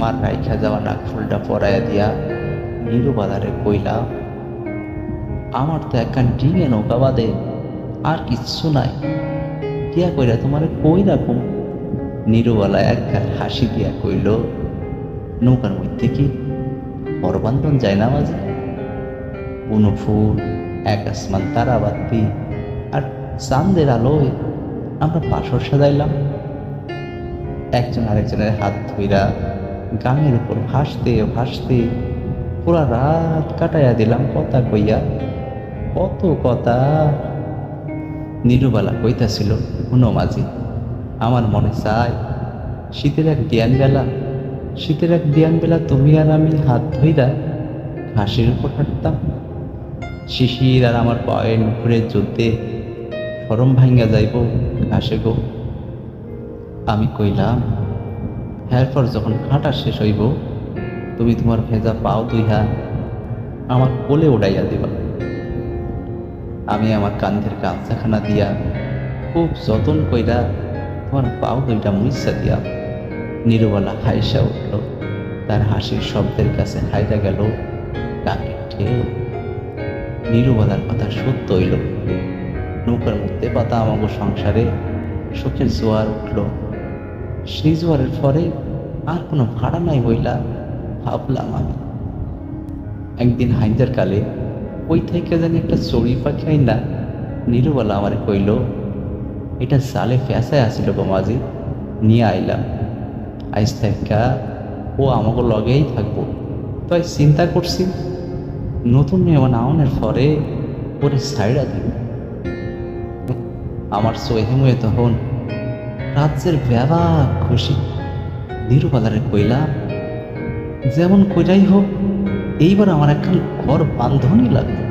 মার রাইখা যাওয়া নাক ফুলটা পরাইয়া দিয়া নিরুবালারে কইলা, আমার তো একখান ডিঙে নৌকা বাদে আর কিচ্ছু নাই। দিয়া কইরা তোমারে কই রাখুম নিরুবালা একখান হাসি দিয়া কইল, নৌকার মধ্যে কি পরবান্ধন যায় না মাঝে? কোনো ফুল, এক আসমান তারাবাতি আর চাঁদের আলোয় আমরা পাশর সাজাইলাম। একজন আরেকজনের হাত ধইরা গাঙের উপর ভাসতে ভাসতে পুরা রাত কাটাইয়া দিলাম কথা কইয়া। কত কথা নিরুবালা কইতাছিল, শুনো মাঝি, আমার মনে চায় শীতের এক বিয়ান বেলা শীতের এক বিয়ান বেলা তুমি আর আমি হাত ধইরা ঘাসের উপর হাঁটতাম। শিশির আর আমার পায়ের নুপুরের যুদ্ধে সরম ভাঙ্গা যাইব ঘাসে গো। আমি কইলাম এরপর যখন হাঁটা শেষ হইব, তুমি তোমার ভেজা পাও দুই হাত আমার কোলে উড়াইয়া দিবা। আমি আমার কান্ধের গামছাখানা দিয়া খুব যতন কইরা তোমার পাও দুইটা মুইসা দিয়া নিরুবালা হাইসা উঠল। তার হাসির শব্দের কাছে হাইরা গেল গানের ঢেউ। নিরুবালার কথা সত্য হইল। নৌকার মধ্যে পাতা আমাগো সংসারে সুখের জোয়ার উঠল। সেই জোয়ারের পরে আর কোনো ভাড়া নাই বইলা ভাবলাম আমি। একদিন হাইজার কালে ওই থেকে জানি একটা চড়ি পাখি আইন নিরুবালা আমারে কইল, এটা সালে ফেঁসায় আসিল গো মাঝি, নিয়ে আইলাম। আইস থেকে ও আমাকে লগেই থাকব। তাই চিন্তা করছি, নতুন মেহমান আউনের পরে ওরে সাইডা দিব আমার সোহেমুয়ে তখন রাজ্যের ব্যাবা খুশি নিরুবালারে কইলাম যেমন কইরাই হোক, এইবার আমার একখান ঘর বান্ধনই লাগবে।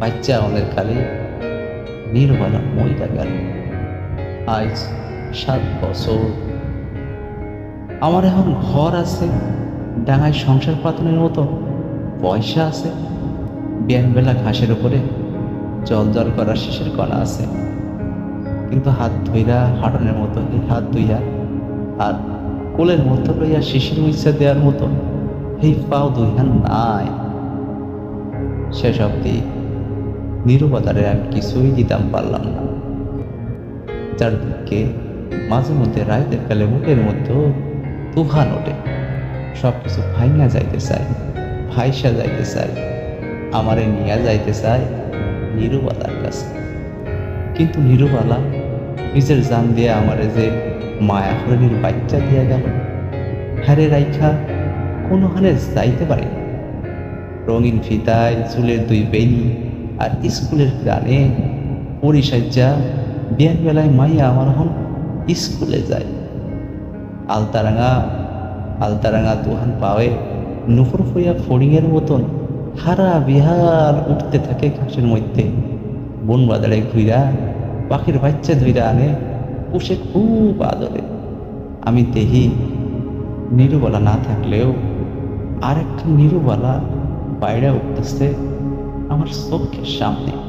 বাচ্চা আমাদের কালে নির্বালা মইটা গেল। আজ সাত বছর। আমার এখন ঘর আছে, ডাঙায় সংসার পাতনের মতো, পয়সা আছে। বিয়ানবেলা ঘাসের উপরে জল জল করা শিশের কণা আছে। কিন্তু হাত ধুইরা, হাঁটনের মতো হাত ধুইয়া আর কোলের মধ্যে লইয়া শিশির মিশা দেওয়ার মতো এই পাও দুইহান নাই। শেষ অব্দি নিরুবাদারে আমি কিছুই দিতাম পারলাম না। চারদিকে মাঝে মধ্যে রাইতের কালে মুখের মধ্যেও তুফান ওঠে। সব কিছু ভাইঙা যাইতে চাই ভাইসা যাইতে চাই আমারে নিয়ে যাইতে চাই নিরুবালার কাছে। কিন্তু নিরুবালা নিজের জান দিয়ে আমারে যে মায়া হরিণীর বাচ্চা দিয়া গেল, হারে রাইখা কোনো হালে যাইতে পারে রঙিন ফিতায় চুলের দুই বেনি আর স্কুলের গানে পরিসাজ্জা বিয়ার বেলায় মাইয়া আমার হন স্কুলে যায়। আলতারাঙা আলতারাঙা দুহান পাওয়ে নুপুর হইয়া ফড়িংয়ের মতন হারা বিহার উঠতে থাকে ঘাসের মধ্যে। বন বাজারে ঘুইরা, পাখির বাচ্চা ধুইরা আনে, পুষে খুব আদরে। আমি দেহি, নিরুবালা না থাকলেও আর একটা নিরুবালা বাইরে উঠতেছে আমার চোখের সামনে।